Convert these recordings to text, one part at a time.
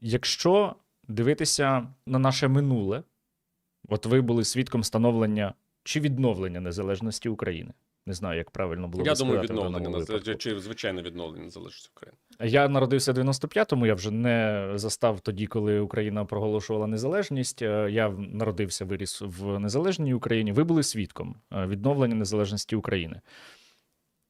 Якщо дивитися на наше минуле, от ви були свідком становлення чи відновлення незалежності України. Не знаю, як правильно було Я думаю, сказати відновлення чи звичайне відновлення незалежності України. Я народився в 95-му, я вже не застав тоді, коли Україна проголошувала незалежність. Е, Я народився, виріс в незалежній Україні. Ви були свідком е, відновлення незалежності України.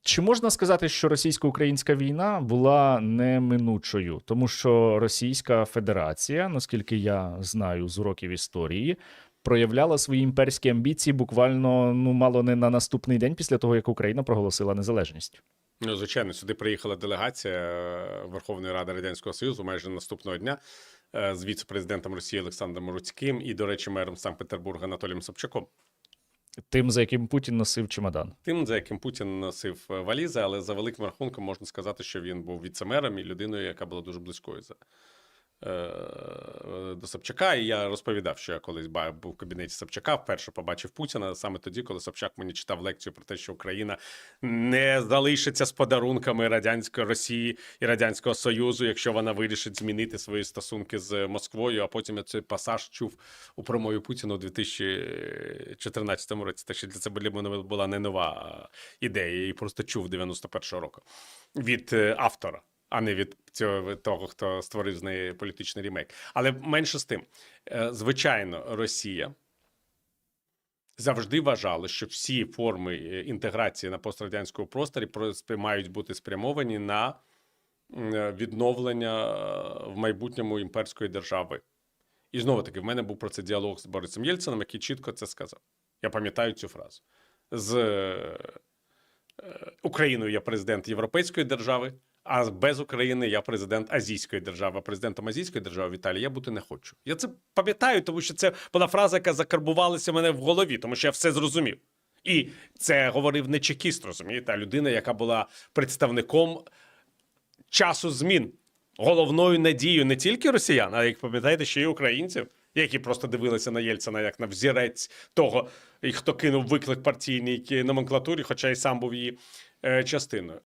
Чи можна сказати, що російсько-українська війна була неминучою, тому що Російська Федерація, наскільки я знаю з уроків історії, проявляла свої імперські амбіції буквально ну мало не на наступний день після того, як Україна проголосила незалежність? Ну, звичайно, сюди приїхала делегація е, Верховної Ради Радянського Союзу майже наступного дня е, з віце-президентом Росії Олександром Руцьким і, до речі, мером Санкт-Петербурга Анатолієм Собчаком. Тим, за яким Путін носив чемодан. Тим, за яким Путін носив е, валізи, але за великим рахунком можна сказати, що він був віцемером і людиною, яка була дуже близькою за. Е, До Собчака, і я розповідав, що я колись був в кабінеті Собчака, вперше побачив Путіна саме тоді, коли Собчак мені читав лекцію про те, що Україна не залишиться з подарунками радянської Росії і радянського Союзу, якщо вона вирішить змінити свої стосунки з Москвою. А потім я цей пасаж чув у промові Путіна у 2014 році. Так що для це була не нова ідея. Я її просто чув 91-го року від е, автора. А не від цього того, хто створив з неї політичний ремейк. Але менше з тим, Е, звичайно, Росія завжди вважала, що всі форми е, інтеграції на пострадянському просторі мають бути спрямовані на е, відновлення в майбутньому імперської держави. І знову таки, в мене був про це діалог з Борисом Єльцином, який чітко це сказав. Я пам'ятаю цю фразу. З Україною я президент Європейської держави, а без України я президент Азійської держави. Президентом Азійської держави Віталій я бути не хочу. Я це пам'ятаю, тому що це була фраза, яка закарбувалася в мене в голові, тому що я все зрозумів. І це говорив не чекіст, розумієте, а людина, яка була представником часу змін, головною надією не тільки росіян, а як пам'ятаєте, ще й українців, які просто дивилися на Єльцина як на взірець того, хто кинув виклик партійній номенклатурі, хоча й сам був її е, частиною.